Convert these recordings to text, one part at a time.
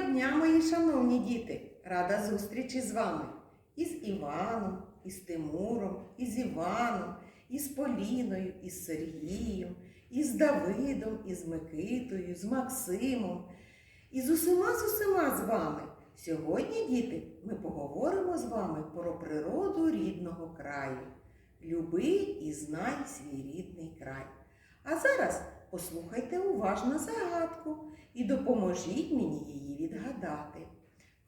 дня, мої шановні діти! Рада зустрічі з вами із Іваном, із Тимуром, із Іваном, із Поліною, із Сергієм, із Давидом, із Микитою, з Максимом, і з усіма з усіма з вами. Сьогодні, діти, ми поговоримо з вами про природу рідного краю. Люби і знай свій рідний край. А зараз послухайте уважно загадку і допоможіть мені її відгадати.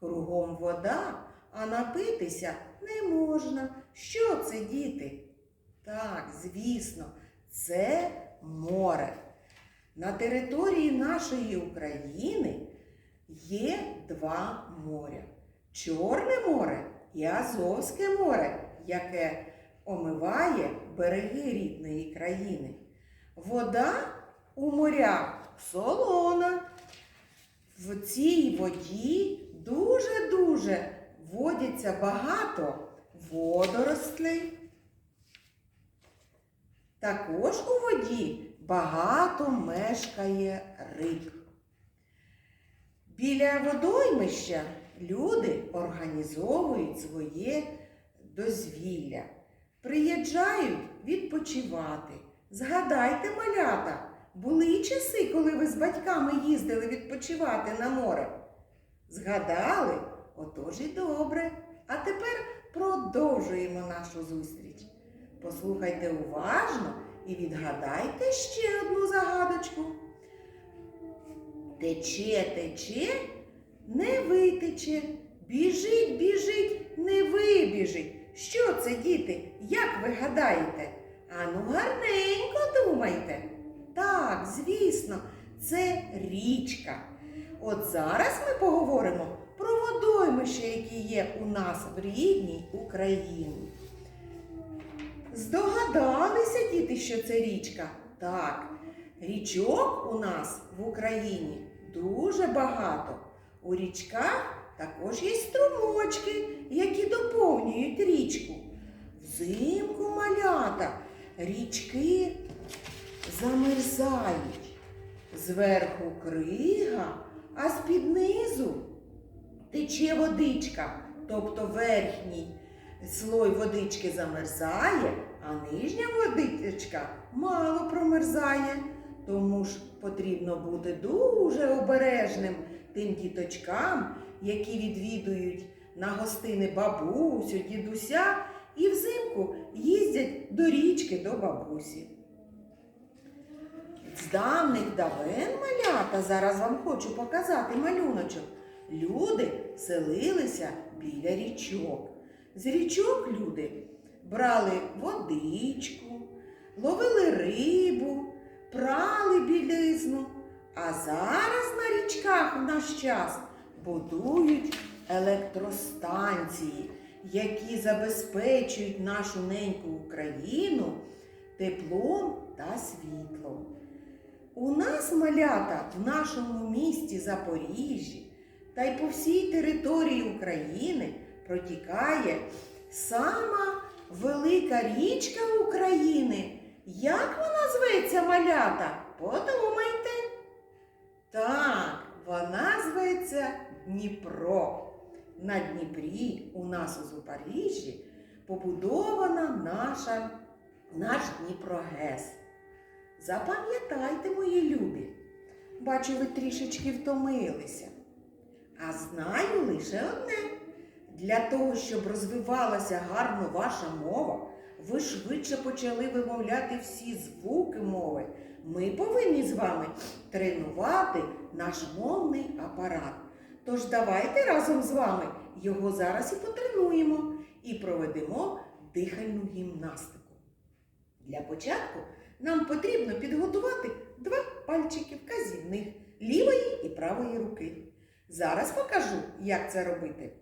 Кругом вода, а напитися не можна. Що це, діти? Так, звісно, це море. На території нашої України є два моря: Чорне море і Азовське море, яке омиває береги рідної країни. Вода у морях солона. В цій воді дуже-дуже водяться багато водорослей. Також у воді багато мешкає риб. Біля водоймища люди організовують своє дозвілля, приїжджають відпочивати. Згадайте, малята, були часи, коли ви з батьками їздили відпочивати на море? Згадали? Отож і добре. А тепер продовжуємо нашу зустріч. Послухайте уважно і відгадайте ще одну загадочку. Тече, тече, не витече, біжить, біжить, не вибіжить. Що це, діти? Як ви гадаєте? Ану, гарненько думайте. Так, звісно, це річка. От зараз ми поговоримо про водоймища, які є у нас в рідній Україні. Здогадалися, діти, що це річка? Так, річок у нас в Україні дуже багато. У річках також є струмочки, які доповнюють річку. Взимку малята річки замерзають. Зверху крига, а з-під низу тече водичка, тобто верхній слой водички замерзає, а нижня водичка мало промерзає. Тому ж потрібно бути дуже обережним тим діточкам, які відвідують на гостини бабусю, дідуся і взимку їздять до річки до бабусі. З давних давен малята, зараз вам хочу показати малюночок. Люди селилися біля річок. З річок люди брали водичку, ловили рибу, прали білизну. А зараз на річках в наш час будують електростанції, які забезпечують нашу неньку Україну теплом та світлом. У нас малята в нашому місті Запоріжжі та й по всій території України протікає сама велика річка України. Як вона зветься малята? Подумайте. Так, вона зветься Дніпро. На Дніпрі у нас у Запоріжжі побудована наша, наш Дніпрогес. Запам'ятайте, мої любі, бачу, ви трішечки втомилися. А знаю лише одне. Для того, щоб розвивалася гарно ваша мова, ви швидше почали вимовляти всі звуки мови. Ми повинні з вами тренувати наш мовний апарат. Тож давайте разом з вами його зараз і потренуємо і проведемо дихальну гімнастику. Для початку нам потрібно підготувати два пальчики вказівних лівої і правої руки. Зараз покажу, як це робити.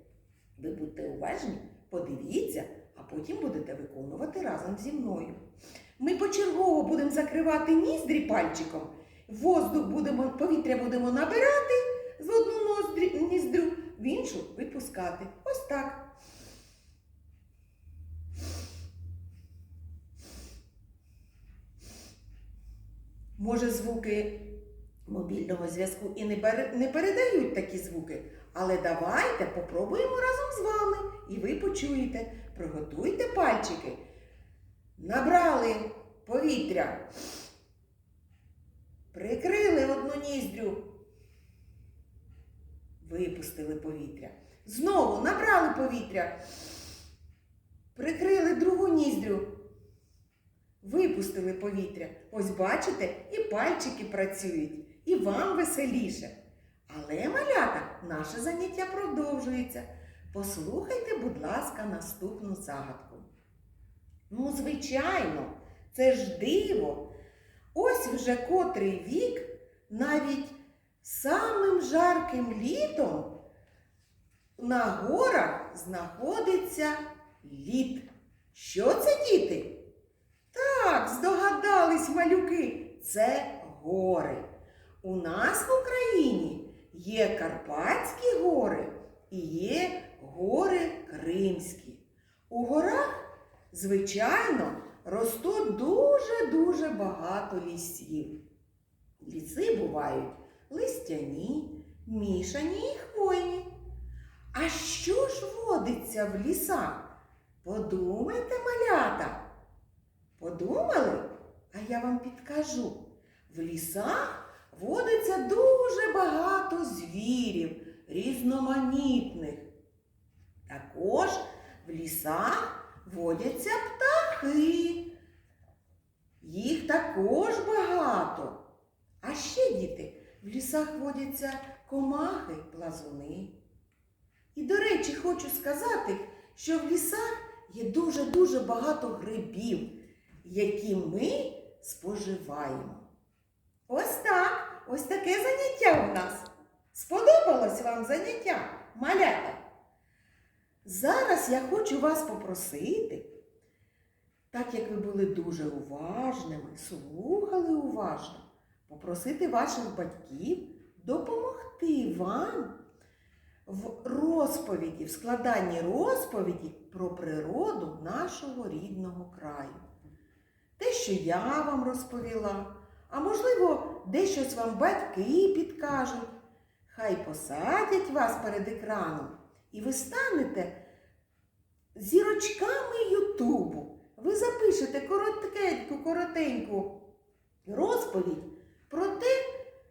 Ви будьте уважні, подивіться, а потім будете виконувати разом зі мною. Ми почергово будемо закривати ніздрі пальчиком, воздух будемо, повітря будемо набирати з одну ніздрю, в іншу випускати. Ось так. Може, звуки мобільного зв'язку і не, не передають такі звуки. Але давайте попробуємо разом з вами, і ви почуєте. Приготуйте пальчики. Набрали повітря. Прикрили одну ніздрю. Випустили повітря. Знову набрали повітря. Прикрили другу ніздрю. Випустили повітря. Ось бачите, і пальчики працюють, і вам веселіше. Але, малята, наше заняття продовжується. Послухайте, будь ласка, наступну загадку. Ну, звичайно, це ж диво. Ось вже котрий вік, навіть самим жарким літом на горах знаходиться лід. Що це, діти? Так, здогадались малюки, це гори. У нас в Україні є Карпатські гори і є гори Кримські. У горах, звичайно, ростуть дуже-дуже багато лісів. Ліси бувають листяні, мішані і хвойні. А що ж водиться в лісах? Подумайте, малята. Подумали? А я вам підкажу. В лісах водиться дуже багато звірів, різноманітних. Також в лісах водяться птахи. Їх також багато. А ще, діти, в лісах водяться комахи, плазуни. І, до речі, хочу сказати, що в лісах є дуже-дуже багато грибів, які ми споживаємо. Ось так, ось таке заняття у нас. Сподобалось вам заняття, малята? Зараз я хочу вас попросити, так як ви були дуже уважними, слухали уважно, попросити ваших батьків допомогти вам в розповіді, в складанні розповіді про природу нашого рідного краю. Те, що я вам розповіла, а можливо, дещось вам батьки підкажуть. Хай посадять вас перед екраном, і ви станете зірочками Ютубу. Ви запишете коротеньку, коротеньку розповідь про те,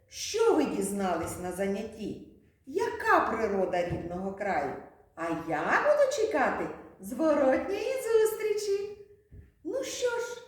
що ви дізнались на занятті, яка природа рідного краю. А я буду чекати зворотньої зустрічі. Ну що ж,